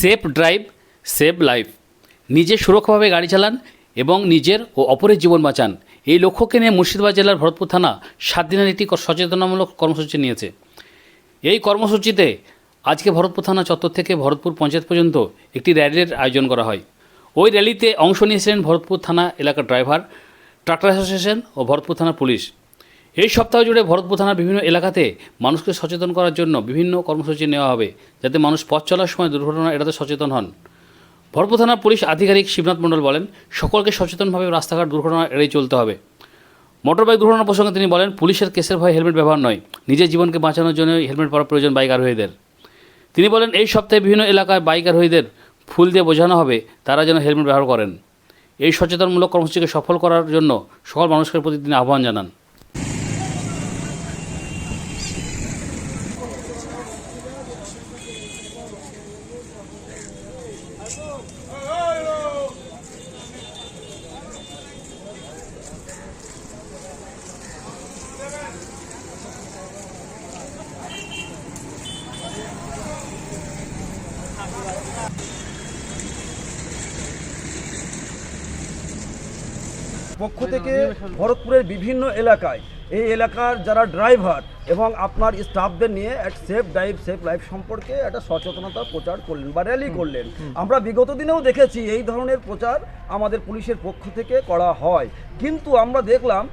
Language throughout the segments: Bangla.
Safe drive save life. নিজে সুরক্ষাভাবে গাড়ি চালান এবং নিজের ও অপরের জীবন বাঁচান। এই লক্ষ্যকে নিয়ে মুর্শিদাবাদ জেলার ভরতপুর থানা সাত দিনের একটি সচেতনামূলক কর্মসূচি নিয়েছে। এই কর্মসূচিতে আজকে ভরতপুর থানা চত্বর থেকে ভরতপুর পঞ্চায়েত পর্যন্ত একটি র্যালির আয়োজন করা হয়। ওই র্যালিতে অংশ নিয়েছিলেন ভরতপুর থানা এলাকার ড্রাইভার ট্রাক্টর অ্যাসোসিয়েশন ও ভরতপুর থানা পুলিশ। এই সপ্তাহ জুড়ে ভরতপুর থানার বিভিন্ন এলাকাতে মানুষকে সচেতন করার জন্য বিভিন্ন কর্মসূচি নেওয়া হবে, যাতে মানুষ পথ চলার সময় দুর্ঘটনা এড়াতে সচেতন হন। ভরতপুর থানার পুলিশ আধিকারিক শিবনাথ মণ্ডল বলেন, সকলকে সচেতনভাবে রাস্তাঘাট দুর্ঘটনা এড়িয়ে চলতে হবে। মোটরবাইক দুর্ঘটনা প্রসঙ্গে তিনি বলেন, পুলিশের কেসের ভয়ে হেলমেট ব্যবহার নয় নিজের জীবনকে বাঁচানোর জন্য হেলমেট পরা প্রয়োজন বাইক আরোহীদের তিনি বলেন, এই সপ্তাহে বিভিন্ন এলাকায় বাইক আরোহীদের ফুল দিয়ে বোঝানো হবে, তারা যেন হেলমেট ব্যবহার করেন। এই সচেতনমূলক কর্মসূচিকে সফল করার জন্য সকল মানুষকে প্রতি তিনি আহ্বান জানান। পক্ষ থেকে ভরতপুরের বিভিন্ন এলাকায়। এই এলাকার যারা ড্রাইভার এবং আপনার স্টাফদের নিয়ে এক সেফ ড্রাইভ সেফ লাইফ সম্পর্কে একটা সচেতনতা প্রচার করলেন বা র্যালি করলেন। আমরা বিগত দিনেও দেখেছি এই ধরনের প্রচার আমাদের পুলিশের পক্ষ থেকে করা হয়। কিন্তু আমরা দেখলাম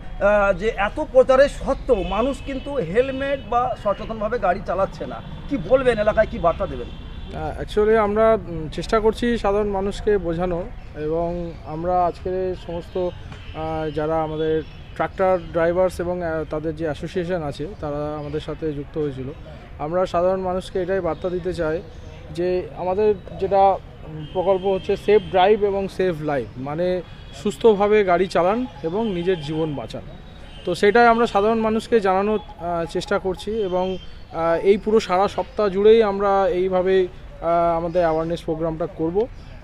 যে এত প্রচারের সত্ত্বেও মানুষ কিন্তু হেলমেট বা সচেতনভাবে গাড়ি চালাচ্ছে না। কি বলবেন? এলাকায় কি বার্তা দেবেন? অ্যাকচুয়ালি আমরা চেষ্টা করছি সাধারণ মানুষকে বোঝানো এবং আমরা আজকের সমস্ত যারা আমাদের ট্রাক্টর ড্রাইভার্স এবং তাদের যে অ্যাসোসিয়েশন আছে, তারা আমাদের সাথে যুক্ত হয়েছিল। আমরা সাধারণ মানুষকে এটাই বার্তা দিতে চাই যে আমাদের যেটা প্রকল্প হচ্ছে সেফ ড্রাইভ এবং সেফ লাইফ মানে সুস্থভাবে গাড়ি চালান এবং নিজের জীবন বাঁচান। তো সেটাই আমরা সাধারণ মানুষকে জানানোর চেষ্টা করছি এবং এই পুরো সারা সপ্তাহ জুড়েই আমরা এইভাবে আমাদের অ্যাওয়ারনেস প্রোগ্রামটা করব।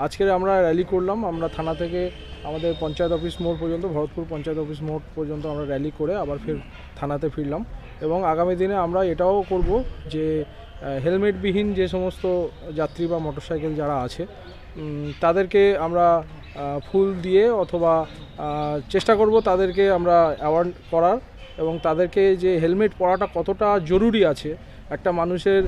আজকে আমরা র্যালি করলাম, আমরা থানা থেকে আমাদের পঞ্চায়েত অফিস মোড় পর্যন্ত, ভরতপুর পঞ্চায়েত অফিস মোড় পর্যন্ত আমরা র্যালি করে আবার ফের থানাতে ফিরলাম। এবং আগামী দিনে আমরা এটাও করব যে হেলমেটবিহীন যে সমস্ত যাত্রী বা মোটরসাইকেল যারা আছে তাদেরকে আমরা ফুল দিয়ে অথবা চেষ্টা করব তাদেরকে আমরা অ্যাওয়ার্ড করার এবং তাদেরকে যে হেলমেট পরাটা কতটা জরুরি আছে একটা মানুষের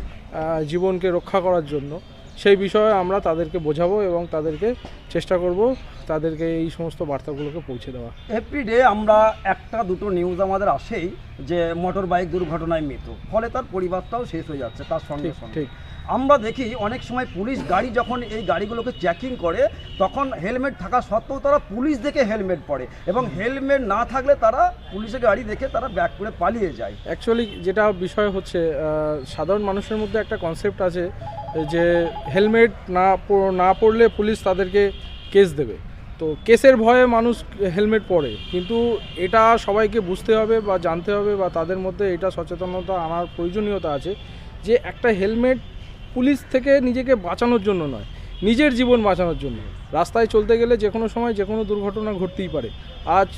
জীবনকে রক্ষা করার জন্য সেই বিষয়ে আমরা তাদেরকে বোঝাবো এবং তাদেরকে চেষ্টা করব তাদেরকে এই সমস্ত বার্তাগুলোকে পৌঁছে দেওয়া এভরিডে আমরা একটা দুটো নিউজ আমাদের আসেই যে মোটর বাইক দুর্ঘটনায় মৃত্যু ফলে তার পরিবারটাও শেষ হয়ে যাচ্ছে তার সঙ্গে ঠিক সঙ্গে। ঠিক। আমরা দেখি অনেক সময় পুলিশ গাড়ি যখন এই গাড়িগুলোকে চেকিং করে, তখন হেলমেট থাকা সত্ত্বেও তারা পুলিশ দেখে হেলমেট পরে এবং হেলমেট না থাকলে তারা পুলিশের গাড়ি দেখে তারা ব্যাক করে পালিয়ে যায়। অ্যাকচুয়ালি যেটা বিষয় হচ্ছে সাধারণ মানুষের মধ্যে একটা কনসেপ্ট আছে যে হেলমেট না না পরলে পুলিশ তাদেরকে কেস দেবে। তো কেসের ভয়ে মানুষ হেলমেট পরে, কিন্তু এটা সবাইকে বুঝতে হবে বা জানতে হবে বা তাদের মধ্যে এটা সচেতনতা আনার প্রয়োজনীয়তা আছে যে একটা হেলমেট পুলিশ থেকে নিজেকে বাঁচানোর জন্য নয়, নিজের জীবন বাঁচানোর জন্য। রাস্তায় চলতে গেলে যে কোনো সময় যে কোনো দুর্ঘটনা ঘটতেই পারে। আজ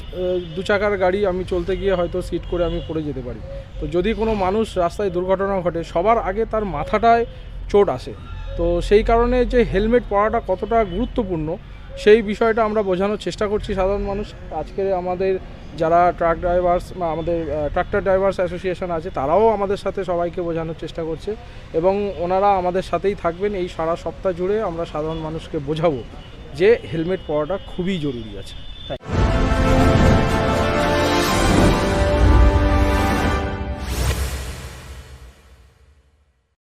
দু চাকার গাড়ি আমি চলতে গিয়ে হয়তো সিট করে আমি পড়ে যেতে পারি। তো যদি কোনো মানুষ রাস্তায় দুর্ঘটনা ঘটে, সবার আগে তার মাথাটায় চোট আসে। তো সেই কারণে যে হেলমেট পরাটা কতটা গুরুত্বপূর্ণ সেই বিষয়টা আমরা বোঝানোর চেষ্টা করছি সাধারণ মানুষ। আজকে আমাদের যারা ট্রাক ড্রাইভার্স বা আমাদের ট্রাক্টর ড্রাইভার্স অ্যাসোসিয়েশন আছে, তারাও আমাদের সাথে সবাইকে বোঝানোর চেষ্টা করছে এবং ওনারা আমাদের সাথেই থাকবেন। এই সারা সপ্তাহ জুড়ে আমরা সাধারণ মানুষকে বোঝাবো যে হেলমেট পরাটা খুবই জরুরি আছে।